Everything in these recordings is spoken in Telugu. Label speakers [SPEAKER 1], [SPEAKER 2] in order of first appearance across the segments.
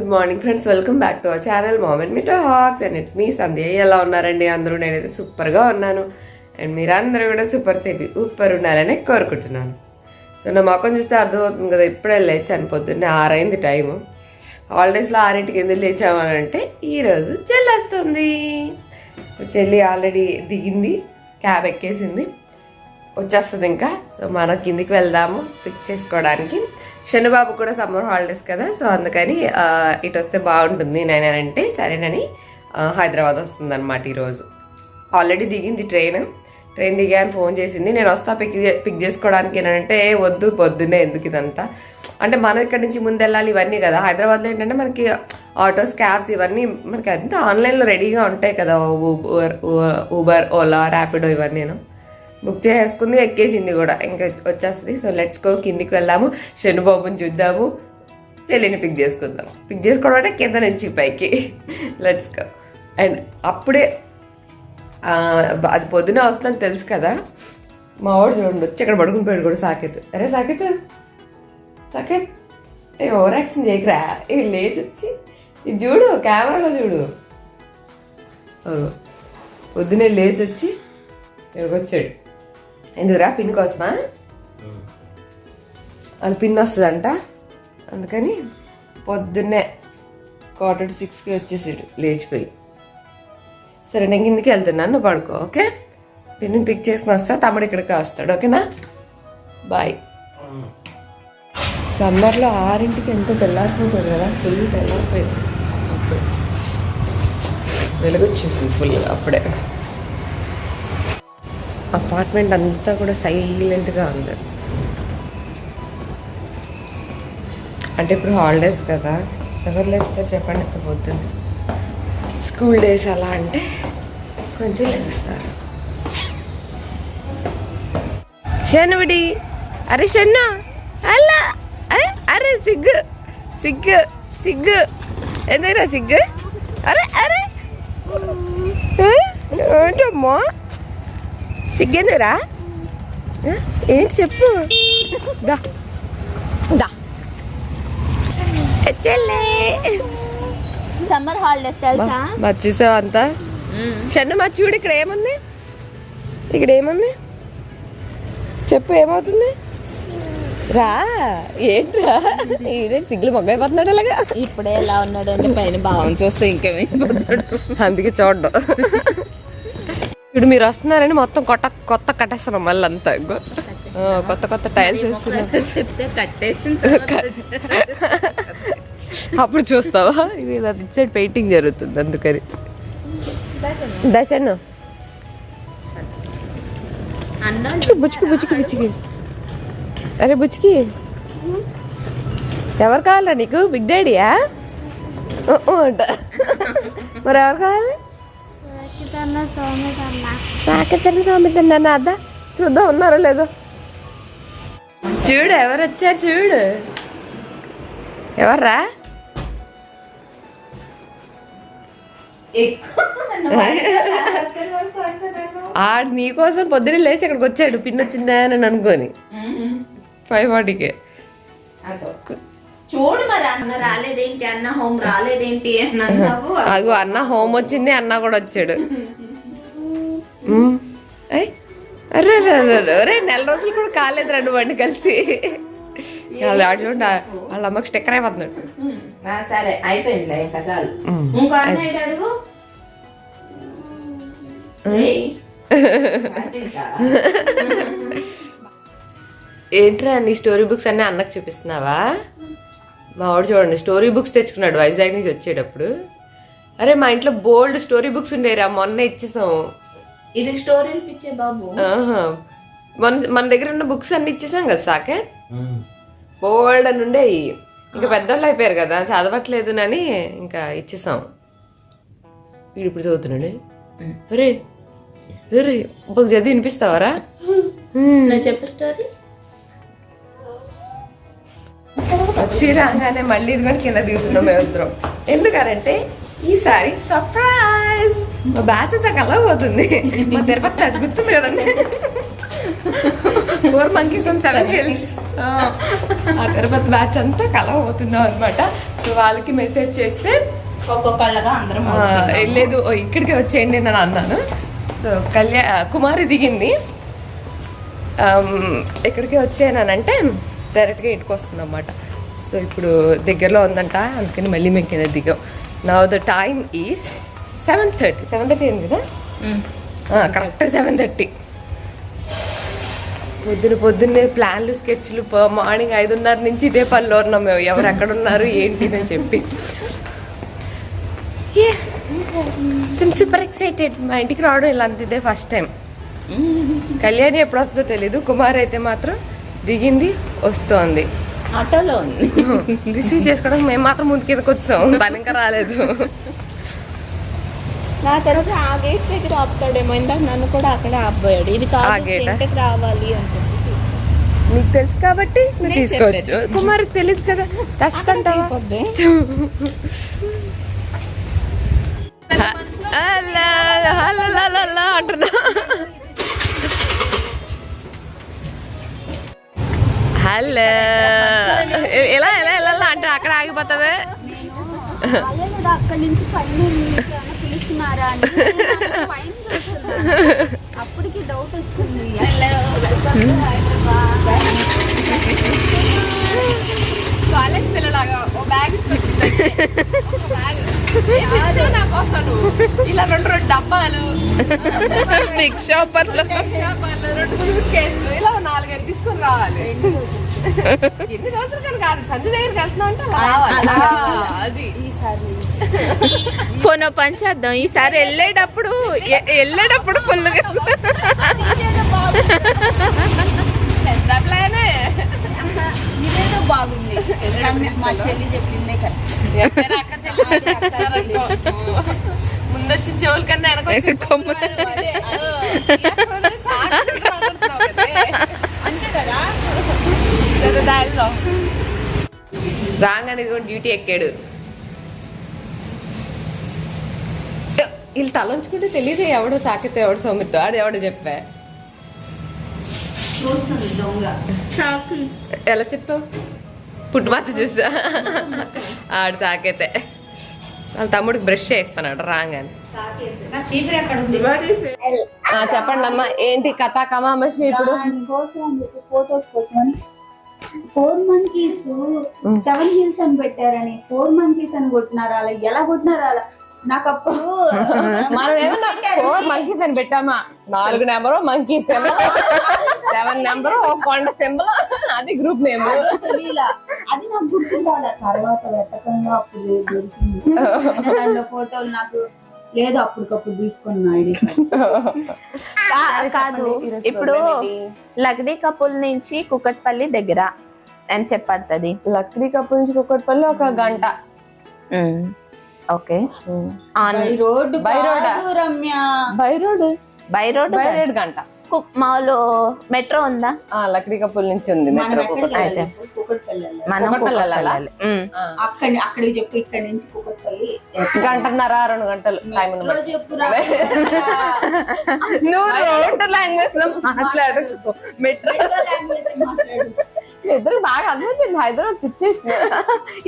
[SPEAKER 1] Good morning friends welcome back to our channel moment me hacks and it's me Sandhya ఎలా ఉన్నారండి? అందరూ నేనైతే సూపర్గా ఉన్నాను. అండ్ మీరందరూ కూడా సూపర్ సేపి ఉప్పర్ ఉండాలని కోరుకుంటున్నాను. సో నా మొక్కను చూస్తే అర్థమవుతుంది కదా ఇప్పుడే లేచాను పొద్దున్నే ఆరైంది టైము హాలిడేస్లో ఆరింటికి ఎందుకు లేచామని అంటే ఈరోజు చెల్లి వస్తుంది. సో చెల్లి ఆల్రెడీ దిగింది క్యాబ్ ఎక్కేసింది. వచ్చేస్తుంది ఇంకా. సో మనం కిందికి వెళ్దాము పిక్ చేసుకోవడానికి. శనుబాబు కూడా సమ్మర్ హాలిడేస్ కదా సో అందుకని ఇటు వస్తే బాగుంటుంది నేనంటే సరేనని హైదరాబాద్ వస్తుంది అనమాట ఈరోజు. ఆల్రెడీ దిగింది ట్రైన్ ట్రైన్ దిగాను ఫోన్ చేసింది. నేను వస్తా పిక్ పిక్ చేసుకోవడానికి అంటే వద్దు పొద్దున్నే ఎందుకు ఇదంతా? అంటే మనం ఇక్కడ నుంచి ముందు వెళ్ళాలి ఇవన్నీ కదా. హైదరాబాద్లో ఏంటంటే మనకి ఆటోస్ క్యాబ్స్ ఇవన్నీ మనకి అంతా ఆన్లైన్లో రెడీగా ఉంటాయి కదా. ఊబర్ ఊబర్ ఓలా ర్యాపిడో ఇవన్నీ బుక్ చేసుకుంది ఎక్కేసింది కూడా. ఇంకా వచ్చేస్తుంది. సో లెట్స్ గో కిందికి వెళ్దాము. శనుబాబుని చూద్దాము. చెల్లిని పిక్ చేసుకుందాం. పిక్ చేసుకోవడం అంటే కింద నుంచి పైకి. లెట్స్ గో అండ్ అప్పుడే అది పొద్దున వస్తుందని తెలుసు కదా? మా వాడు చూడండి వచ్చి ఇక్కడ పడుకుని పోయాడు కూడా సాకేత్. అరే సాకేత్ సాకేత్ ఏ ఓవర్ యాక్షన్ చేయకరా? ఏ లేచి వచ్చి ఇది చూడు కెమెరాలో చూడు. ఓ, పొద్దునే లేచి వచ్చి ఇక్కడికి వచ్చాడు. ఎందుకురా? పిన్ కోసమా? వాళ్ళు పిన్ వస్తుందంట. అందుకని పొద్దున్నే క్వార్టర్ టు సిక్స్కి వచ్చేసాడు లేచిపోయి. సరే నేను కిందికి వెళ్తున్నాను నువ్వు పడుకో ఓకే? పిన్ని పిక్ చేసుకుని వస్తా తమ్ముడు ఇక్కడికి వస్తాడు ఓకేనా? బాయ్ సమ్మర్లో ఆరింటికి ఎంతో తెల్లారిపోతుంది కదా ఫుల్ తెల్లారిపోయింది. వెలుగు వచ్చేసింది ఫుల్ అప్పుడే. అపార్ట్మెంట్ అంతా కూడా సైలెంట్గా ఉంది. అంటే ఇప్పుడు హాలిడేస్ కదా ఎవరు లేస్తారు చెప్పండి ఇప్పుడు పొద్దున్న. స్కూల్ డేస్ అలా అంటే కొంచెం లేస్తారు. శనువిడి అరే షన్ను అలా అరే అరే సిగ్గు సిగ్గు సిగ్గు ఎందుకురా సిగ్గు? అరే అరే ఏంటమ్మా? సిగ్గెందుకురా? ఏంటి చెప్పు? దా. దా. చెల్లే.
[SPEAKER 2] సమ్మర్ హాలిడేస్ తెలుసా?
[SPEAKER 1] మరి చూసావా అంతా? షన్ను మా చూడు ఇక్కడ ఏముంది? ఇక్కడ ఏముంది? చెప్పు ఏమవుతుంది? రా ఏంట్రా? ఈడే సిగ్గులు మొగ్గైపోతున్నాడు అలాగా.
[SPEAKER 2] ఇప్పుడే ఎలా ఉన్నాడు అంటే పైన భావం చూస్తే ఇంకేమైపోతాడు.
[SPEAKER 1] అందుకే చూడడం. ఇప్పుడు మీరు వస్తున్నారని మొత్తం కొత్త కొత్త కట్టేస్తున్నాం మళ్ళీ అంతా కొత్త కొత్త టైల్స్ వేస్తున్నాం
[SPEAKER 2] చెప్తే
[SPEAKER 1] అప్పుడు చూస్తావా? ఇది అది సైడ్ పెయింటింగ్ జరుగుతుంది అందుకని. దశను. బుచ్చుకి బుచ్చుకి బుచ్చుకి. అరే బుచ్చుకి. ఎవరు కావాలా నీకు? బిగ్ డాడీయా అంట. మరి ఎవరు కావాలి? నాకెత్తని తోమితన్నా అద్దా చూద్దాం ఉన్నారో లేదో. చూడు ఎవరు వచ్చారు చూడు. ఎవర్రా? ఆడు నీకోసం పొద్దున్న లేచి ఇక్కడికి వచ్చాడు పిన్ వచ్చిందా అని అనుకొని. ఫైవ్ ఫార్టీకే.
[SPEAKER 2] చూడు మరి అన్న రాలేదేంటి? అన్న హోమ్ రాలేదేంటి? అని అన్నావు
[SPEAKER 1] అగో అన్న హోమ్ వచ్చింది అన్న కూడా వచ్చాడు. అరే నెల రోజులు కూడా కాలేదు రెండు బండి కలిసి. వాళ్ళు ఆడు చూడండి వాళ్ళ అమ్మకి స్టిక్కర్ అయిపోతున్నాడు
[SPEAKER 2] సరే అయిపోయిందిలే ఇంకా చాలు.
[SPEAKER 1] మ్మ్.
[SPEAKER 2] ఇంకో అన్న ఇటు అడుగు? ఏయ్. అది కాదా?
[SPEAKER 1] ఏంట్రా నీ స్టోరీ బుక్స్ అన్నీ అన్నకు చూపిస్తున్నావా? మా వాడు చూడండి స్టోరీ బుక్స్ తెచ్చుకున్నాడు వైజాగ్ నుంచి వచ్చేటప్పుడు. అరే మా ఇంట్లో బోల్డ్ స్టోరీ బుక్స్ ఉండేరా మొన్న ఇచ్చేసాం
[SPEAKER 2] ఇది స్టోరీలు పిచ్చే బాబు.
[SPEAKER 1] మన మన దగ్గర ఉన్న బుక్స్ అన్ని ఇచ్చేసాం కదా సాకే? బోల్డ్ అని ఉండేవి ఇంకా పెద్దోళ్ళు అయిపోయారు కదా చదవట్లేదు అని ఇంకా ఇచ్చేసాం. వీడు ఇప్పుడు చదువుతున్నాడు. అరే అరే బుక్ చదివి వినిపిస్తావరా?
[SPEAKER 2] చెప్పు స్టోరీ
[SPEAKER 1] వచ్చి రాగానే మళ్ళీ ఇది కూడా కింద దిగుతున్నాం మేమిద్దరం ఎందుకనంటే ఈసారి సర్ప్రైజ్ మా బ్యాచ్ అంతా కలవబోతుంది. మా తిరుపతి బ్యాచ్ గుర్తుంది కదండి. Four monkeys and seven hills ఆ తిరుపతి బ్యాచ్ అంతా కలవబోతున్నాం అనమాట సో వాళ్ళకి మెసేజ్ చేస్తే
[SPEAKER 2] ఒక్కొక్కళ్ళగా అందరం
[SPEAKER 1] ఆ,
[SPEAKER 2] వస్తున్నాము.
[SPEAKER 1] లేదు ఓ, ఇక్కడికి వచ్చేయండి అని అన్నాను. సో కళ్యాణ్ కుమారి దిగింది. ఇక్కడికి వచ్చానంటే డైరెక్ట్గా ఇంటికి వస్తుంది అనమాట సో ఇప్పుడు దగ్గరలో ఉందంట అందుకని మళ్ళీ మేము కింద దిగాం. నా the time is seven thirty seven thirty అయింది కదా. Correct seven thirty. పొద్దున పొద్దున్నే ప్లాన్లు స్కెచ్లు మార్నింగ్ ఐదున్నర నుంచి ఇదే పనిలో ఉన్నాం మేము. ఎవరు ఎక్కడ ఉన్నారు ఏంటి అని చెప్పి. సూపర్ ఎక్సైటెడ్ మా ఇంటికి రావడం ఇలా అంత ఇదే ఫస్ట్ టైం కళ్యాణి ఎప్పుడు వస్తుందో తెలీదు. కుమార్ అయితే మాత్రం దిగింది వస్తోంది
[SPEAKER 2] ఆటోలో ఉంది
[SPEAKER 1] రిసీవ్ చేసుకోవడానికి మేము మాత్రం ముందు కిందకి వచ్చాం తను ఇంకా రాలేదు
[SPEAKER 2] నా తెలిసి ఆ గేట్ దగ్గర ఆపుతాడేమో ఇందాక నన్ను కూడా అక్కడే ఆపాడు ఇది కాదు రావాలి చెప్పి
[SPEAKER 1] నీకు తెలుసు కాబట్టి నువ్వు తీసుకోవచ్చు. కుమార్కి తెలియదు కదా అలా అంటున్నా హలో ఎలా ఎలా ఎలా అంటే అక్కడ ఆగిపోతావే?
[SPEAKER 3] అలాగే అక్కడి నుంచి పిలుస్తున్నారా. అప్పటికి డౌట్ వచ్చింది
[SPEAKER 1] కాలేజ్ పిల్లలాగా ఓ బ్యాగ్ ఇలా రెండు రెండు డబ్బాలు
[SPEAKER 2] బిగ్ షాపర్లో
[SPEAKER 1] చేపలు, రెండు సూట్ కేసులు ఇలా నాలుగైదు తీసుకుని రావాలి ఎన్ని రోజులు కానీ కాదు సంధి దగ్గరికి వెళ్తున్నా అంటే అది.
[SPEAKER 3] ఈసారి
[SPEAKER 2] పోన పని చేద్దాం. ఈసారి వెళ్ళేటప్పుడు వెళ్ళేటప్పుడు ఫుల్గా
[SPEAKER 1] ప్లానే
[SPEAKER 3] ఇదేదో బాగుంది. మా చెల్లి చెప్పిందే కదా.
[SPEAKER 1] ఎక్కడ అక్క చెల్లెలు చేస్తారనుకో. ముందొచ్చి చెవుల కన్నా వెనకొచ్చి
[SPEAKER 2] కొమ్ము.
[SPEAKER 1] అదే, అది. ఎక్కడ ఉంది? సాక్షి మాట్లాడుతున్నావు కదే.
[SPEAKER 3] అంతే కదా
[SPEAKER 1] లేదా దారిలో. రాగానే ఇదిగో డ్యూటీ ఎక్కాడు. వీళ్ళు తలంచుకుంటే తెలియదు ఎవడో సాకెత్త ఎవడో సౌమిత్తో ఆడు ఎవడో చెప్పా. ఎలా చెప్పావు? పుట్టుమాత చూసా. ఆడు సాకెతే. వాళ్ళ తమ్ముడికి బ్రష్ చేస్తున్నాడు రాగానే. చెప్పండి అమ్మా ఏంటి కథ కమామషి ఇప్పుడు?
[SPEAKER 3] ఫోటోస్ కోసం ఫోర్ మంకీస్ సెవెన్ హిల్స్ అని పెట్టారని. ఫోర్ మంకీస్ అని కొట్టినారు అలా? ఎలా కొట్టినారు అలా? నాకు అప్పుడు
[SPEAKER 1] మనం ఏమన్నా ఫోర్ మంకీస్ అని పెట్టామా? నాలుగు number monkey symbol seven number కొండ సింబల్ అది గ్రూప్ నేమ్
[SPEAKER 3] అది నాకు గుర్తుండాలి. తర్వాత వెతకంగా అప్పుడు దొరికింది? దాంట్లో ఫోటోలు నాకు లేదు అప్పటికప్పుడు తీసుకున్న ఐడి
[SPEAKER 2] కాదు ఇప్పుడు లగ్డీ కపుల్ నుంచి కుకట్పల్లి దగ్గర అని చెప్పడుతుంది
[SPEAKER 1] లక్డీ కప్పు నుంచి కుక్కటిపల్లి ఒక గంట.
[SPEAKER 2] ఓకే. ఆన్
[SPEAKER 1] ఆ?
[SPEAKER 3] కాదు Ramya.
[SPEAKER 1] By road?
[SPEAKER 2] By road
[SPEAKER 1] by road గంట.
[SPEAKER 2] మాలో మెట్రో ఉందా?
[SPEAKER 1] ఆ లక్డీ కప్పుల నుంచి ఉంది మెట్రో
[SPEAKER 3] వెళ్ళాలి.
[SPEAKER 2] మనం
[SPEAKER 1] వెళ్ళాలా?
[SPEAKER 3] అక్కడి అక్కడికి చెప్పు ఇక్కడి నుంచి కుకట్పల్లి
[SPEAKER 1] గంటన్నర రెండు గంటలు టైం
[SPEAKER 3] మెట్రో చెప్పురా.
[SPEAKER 2] నువ్వు రోడ్ లాంగ్వేజ్లో మాట్లాడు. మెట్రో.
[SPEAKER 3] మెట్రో లాంగ్వేజ్ మాట్లాడు.
[SPEAKER 1] ఇద్దరు బాగా అర్థమైపోయింది హైదరాబాద్ సిచ్యువేషన్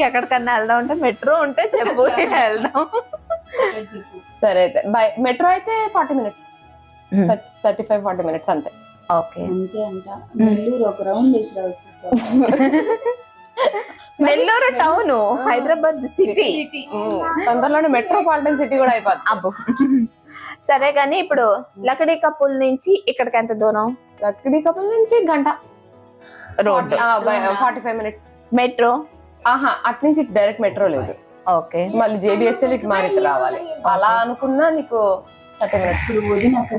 [SPEAKER 2] ఎక్కడికన్నా వెళ్దాం అంటే మెట్రో ఉంటే చెప్పు వెళ్దాం.
[SPEAKER 1] సరే అయితే బై మెట్రో అయితే forty minutes. Thirty five forty minutes అంతే.
[SPEAKER 2] ఓకే
[SPEAKER 3] అంతే అంట. నెల్లూరు ఒక రౌండ్ వేసి
[SPEAKER 2] Nellore town Hyderabad city
[SPEAKER 1] um, తొందరలోనే మెట్రోపాలిటన్ సిటీ కూడా అయిపోద్ది.
[SPEAKER 2] అబ్బో. సరే కానీ ఇప్పుడు లకడీ కపుల్ నుంచి ఇక్కడికి ఎంత దూరం?
[SPEAKER 1] లక్డీ కపుల్ నుంచి గంట.
[SPEAKER 2] Road
[SPEAKER 1] forty five minutes
[SPEAKER 2] metro?
[SPEAKER 1] ఆహా అటు నుంచి డైరెక్ట్ మెట్రో లేదు.
[SPEAKER 2] ఓకే.
[SPEAKER 1] మళ్ళీ జేబిఎస్ఎల్ ఇటు మారి ఇటు రావాలి. అలా అనుకున్నా నీకు థర్టీ మినిట్స్.
[SPEAKER 3] ఇప్పుడు వదిన అక్కడ?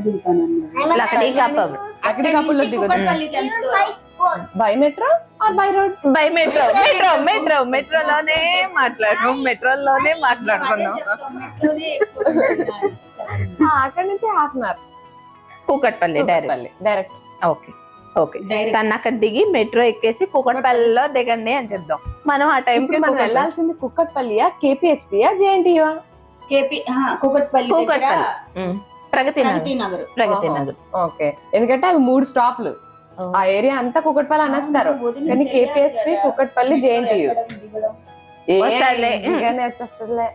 [SPEAKER 1] By metro or by road?
[SPEAKER 2] By metro metro metro మెట్రోలోనే మాట్లాడు. మెట్రోలోనే మాట్లాడుకున్నాం.
[SPEAKER 1] అక్కడ నుంచి half an hour.
[SPEAKER 2] Kukatpally direct.
[SPEAKER 1] Direct.
[SPEAKER 2] Okay okay. తను అక్కడ దిగి మెట్రో ఎక్కేసి కూకట్పల్లిలో దిగండి అని చెప్దాం. మనం ఆ టైం
[SPEAKER 1] ఇప్పుడు మనం వెళ్ళాల్సింది కుక్కట్పల్లియా కేపీహెచ్పియా జేఎన్టీయా?
[SPEAKER 3] కేపీ ఆహా, కుకట్పల్లి దగ్గర
[SPEAKER 2] కూకట్పల్లి. ప్రగతి నగర్
[SPEAKER 3] ప్రగతి నగర్
[SPEAKER 1] ఓకే. ఎందుకంటే అవి మూడు స్టాప్లు. ఆ ఏరియా అంతా కుకట్పల్లి అనేస్తారు. కానీ కేపీహెచ్పి. కుకట్పల్లి జేఎన్టీయు. వచ్చేస్తుందిలే.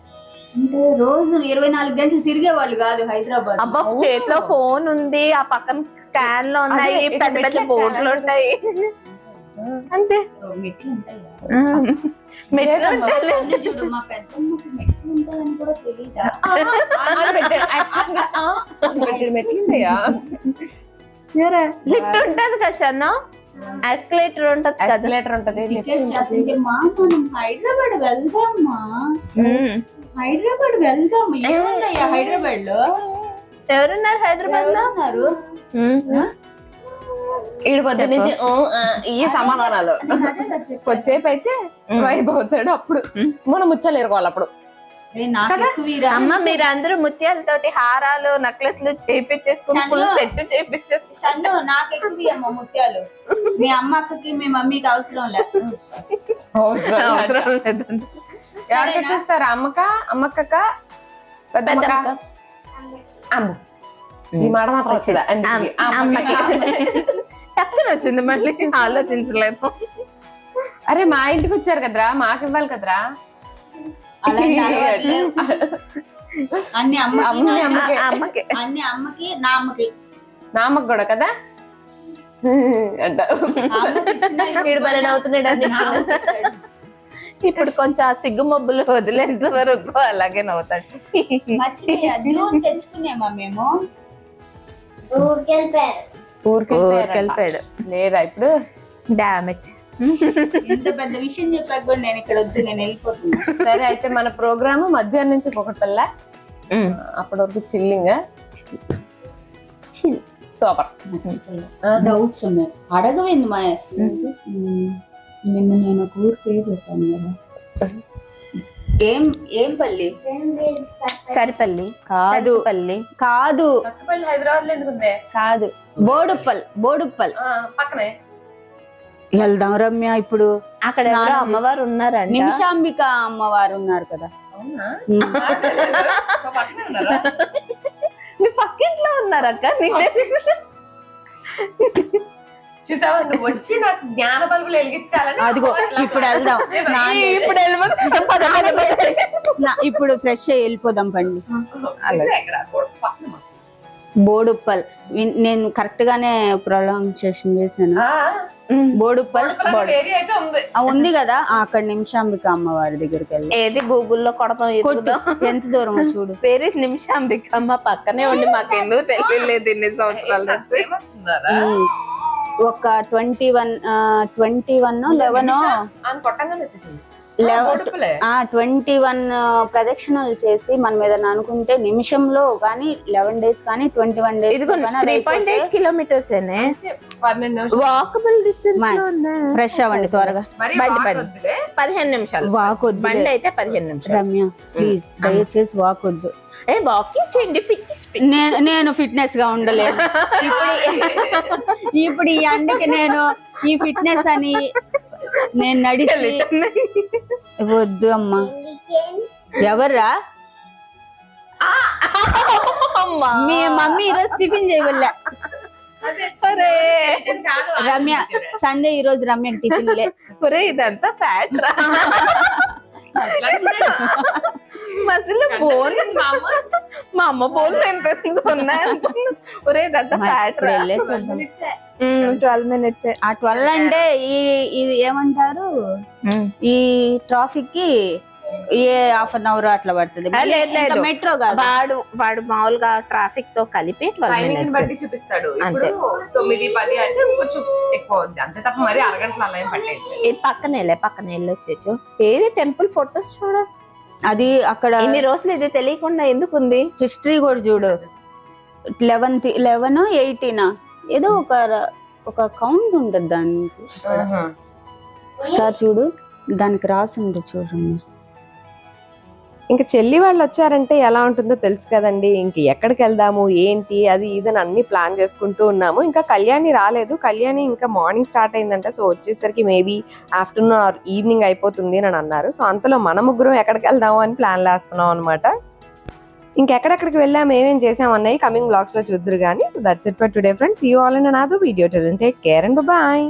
[SPEAKER 3] అంటే రోజు ఇరవై నాలుగు గంటలు తిరిగే వాళ్ళు కాదు హైదరాబాద్.
[SPEAKER 2] అబ్బా చేతిలో ఫోన్ ఉంది. ఆ పక్కన స్కాన్లో ఉన్నాయి. పెద్ద పెద్ద బోర్డులు ఉంటాయి. అంతే
[SPEAKER 3] మెట్లు ఉంటాయి
[SPEAKER 2] మెట్లు
[SPEAKER 3] చూడు మా పెద్దమ్మకి ఉంటాయని కూడా తెలియదా?
[SPEAKER 2] లిఫ్ట్ ఉంటది కదా ఎస్కలేటర్ ఉంటది
[SPEAKER 1] Escalator ఉంటది
[SPEAKER 3] హైదరాబాద్ వెళ్దామా. హైదరాబాద్ ఏముందయ్యా హైదరాబాద్లో
[SPEAKER 2] ఎవరున్నారు? హైదరాబాద్లో
[SPEAKER 3] ఉన్నారు.
[SPEAKER 1] ఈడు పొద్దు నుంచి ఈ సమాధానాలు. కొద్దిసేపు అయితే. వైబ్ అవుతాడు అప్పుడు. మనం ముచ్చాలు ఎరుకోవాలి అప్పుడు.
[SPEAKER 2] అమ్మ మీరందరూ ముత్యాలతోటి హారాలు నెక్లెస్లు చేయించేసుకుని ఫుల్. సెట్ చేయించేసి
[SPEAKER 3] షన్ను నాకు ఎక్కువ అమ్మ ముత్యాలు మీ అమ్మకి మీ మమ్మీకి అవసరం లేదు
[SPEAKER 2] అవసరం
[SPEAKER 1] పెట్టిస్తారు అమ్మక అమ్మక్క పెద్దమ్మక. అమ్మ ఈ మాట మాత్రం వచ్చిందా.
[SPEAKER 2] అమ్మకి. టక్కున వచ్చింది మళ్ళీ ఆలోచించలేదు.
[SPEAKER 1] అరే మా ఇంటికి వచ్చారు కదరా మాకు ఇవ్వాలి కదరా.
[SPEAKER 3] అన్ని అమ్మకి అన్ని అమ్మకి. నా అమ్మకి
[SPEAKER 1] నా అమ్మకి కూడా కదా.
[SPEAKER 2] ఇప్పుడు కొంచెం ఆ సిగ్గు మబ్బులు వదిలేంత వరకు అలాగే నవ్వుతాడు.
[SPEAKER 3] తెచ్చుకునేమా మేము?
[SPEAKER 1] ఊరికి
[SPEAKER 2] ఊరికి వెళ్ళిపోయాడు
[SPEAKER 1] లేదా ఇప్పుడు?
[SPEAKER 2] డామిట్
[SPEAKER 3] ఇంత పెద్ద విషయం చెప్పాక కూడా నేను ఇక్కడ వద్దు నేను వెళ్ళిపోతున్నా.
[SPEAKER 1] సరే అయితే మన ప్రోగ్రామ్ మధ్యాహ్నం నుంచి ఒకటిపల్ల అప్పటి వరకు చిల్లింగ్ సూపర్
[SPEAKER 3] డౌట్స్ ఉన్నాయి. అడగవింది మా నిన్న నేను ఒక ఊరు పేరు చెప్పాను కదా. ఏం ఏం పల్లి?
[SPEAKER 2] సరిపల్లి.
[SPEAKER 3] కాదు.
[SPEAKER 2] సరిపల్లి.
[SPEAKER 3] కాదు.
[SPEAKER 1] హైదరాబాద్ ఎందుకు
[SPEAKER 3] కాదు. బోడుప్పల్ బోడుప్పల్.
[SPEAKER 1] పక్కనే.
[SPEAKER 3] వెళ్దాం రమ్య ఇప్పుడు.
[SPEAKER 2] అక్కడ ఎవరో అమ్మవారు ఉన్నారంట.
[SPEAKER 3] నిమిషాంబిక అమ్మవారు ఉన్నారు కదా.
[SPEAKER 1] ఉన్నారా?
[SPEAKER 2] మీ పక్కింట్లో ఉన్నారక్క నేనే.
[SPEAKER 1] చూసావా? నువ్వు వచ్చి నాకు జ్ఞాన బల్బులు వెలిగించాలని
[SPEAKER 3] అదిగో ఇప్పుడు వెళ్దాం.
[SPEAKER 2] ఇప్పుడు వెళ్ళిపోతే పద, పద, పద.
[SPEAKER 3] స్నా- ఇప్పుడు ఫ్రెష్ అయ్యి వెళ్ళిపోదాం పండి.
[SPEAKER 1] అలాగే. ఎక్కడ? పక్కన.
[SPEAKER 3] బోడుప్పల్. నేను కరెక్ట్ గానే ప్రొనౌన్సియేషన్ చేశాను.
[SPEAKER 1] ఆ,
[SPEAKER 3] బోడుప్పల్
[SPEAKER 1] ఉంది.
[SPEAKER 3] కదా? ఆ, అక్కడ నిమిషాంబిక అమ్మవారి దగ్గరికి వెళ్ళి.
[SPEAKER 2] ఏది? గూగుల్లో కొడతాం
[SPEAKER 3] ఎంత దూరం చూడు.
[SPEAKER 2] పేరీస్ నిమిషాంబిక అమ్మ పక్కనే ఉండి మాకెందుకు తెలియలేదు ఇన్ని సంవత్సరాల
[SPEAKER 3] ఒక twenty one twenty one eleven? Twenty one ప్రదక్షిణలు చేసి మనం ఏదైనా అనుకుంటే నిమిషంలో కానీ లెవెన్ డేస్ కానీ twenty one days
[SPEAKER 2] kilometres walkable distance
[SPEAKER 3] fresh అవ్వండి త్వరగా.
[SPEAKER 1] మరి
[SPEAKER 2] పదిహేను నిమిషాలు.
[SPEAKER 3] వాక్ వద్దు
[SPEAKER 2] బండి అయితే పదిహేను నిమిషాలు.
[SPEAKER 3] రమ్య ప్లీజ్ దయచేసి వాక్ వద్దు
[SPEAKER 2] ఏ వాకింగ్ చేయండి ఫిట్
[SPEAKER 3] నేను నేను ఫిట్నెస్గా ఉండలేను. ఇప్పుడు ఈ ఎండకి నేను ఈ ఫిట్నెస్ అని నేను నడిచి వద్దు అమ్మా. ఎవర్రా? మీ మమ్మీ ఈరోజు టిఫిన్ చేయవల్లే రమ్య సండే ఈ రోజు రమ్య టిఫిన్
[SPEAKER 2] ఒరే ఇదంతా ఫ్యాట్ రా. మధ్యలో బోన్
[SPEAKER 1] మా అమ్మ?
[SPEAKER 2] మా అమ్మ బోన్లు ఎంత. ఒరే ఇదంతా ఫ్యాట్ రా. Twelve minutes.
[SPEAKER 3] ఆ ట్వెల్వ్ అంటే ఈ ఇది ఏమంటారు? ఈ ట్రాఫిక్కి ఏ హాఫ్ అన్ అవర్ అట్లా పడుతుంది. మెట్రో కాదు.
[SPEAKER 2] వాడు వాడు మామూలుగా ట్రాఫిక్తో కలిపి
[SPEAKER 1] బట్టి చూపిస్తాడు. ఇప్పుడు తొమ్మిది పది అంటే కొంచెం ఎక్కువ అవుద్ది అంతే తప్ప మరి అరగంటలు అలా ఏం
[SPEAKER 2] ఇది పక్కన వెళ్ళే పక్కన వెళ్ళొచ్చు ఏది టెంపుల్ ఫొటోస్ చూడ
[SPEAKER 3] అది అక్కడ
[SPEAKER 2] ఇన్ని రోజులు ఇది తెలియకుండా ఎందుకు ఉంది?
[SPEAKER 3] హిస్టరీ కూడా చూడు. లెవెన్త్ లెవెన్ ఎయిటీన్ ఏదో ఒక ఒక కౌంట్ ఉంటుంది దానికి. సార్ చూడు దానికి రాసి ఉంటుంది చూడండి
[SPEAKER 1] ఇంకా చెల్లి వాళ్ళు వచ్చారంటే ఎలా ఉంటుందో తెలుసు కదండి. ఇంక ఎక్కడికి వెళ్దాము ఏంటి అది ఇదని అన్ని ప్లాన్ చేసుకుంటూ ఉన్నాము. ఇంకా కళ్యాణి రాలేదు. కళ్యాణి ఇంకా మార్నింగ్ స్టార్ట్ అయిందంట. సో వచ్చేసరికి మేబీ ఆఫ్టర్నూన్ ఆర్ ఈవినింగ్ అయిపోతుంది అని అన్నారు. సో అంతలో మన ముగ్గురం ఎక్కడికి వెళ్దాము అని ప్లాన్ వేస్తున్నాం అనమాట ఇంకెక్కడెక్కడికి వెళ్ళాము ఏమేం చేసాం అన్నవి కమింగ్ బ్లాగ్స్లో చూద్దరు కానీ so that's it for today friends you all and నాదో video take care and bye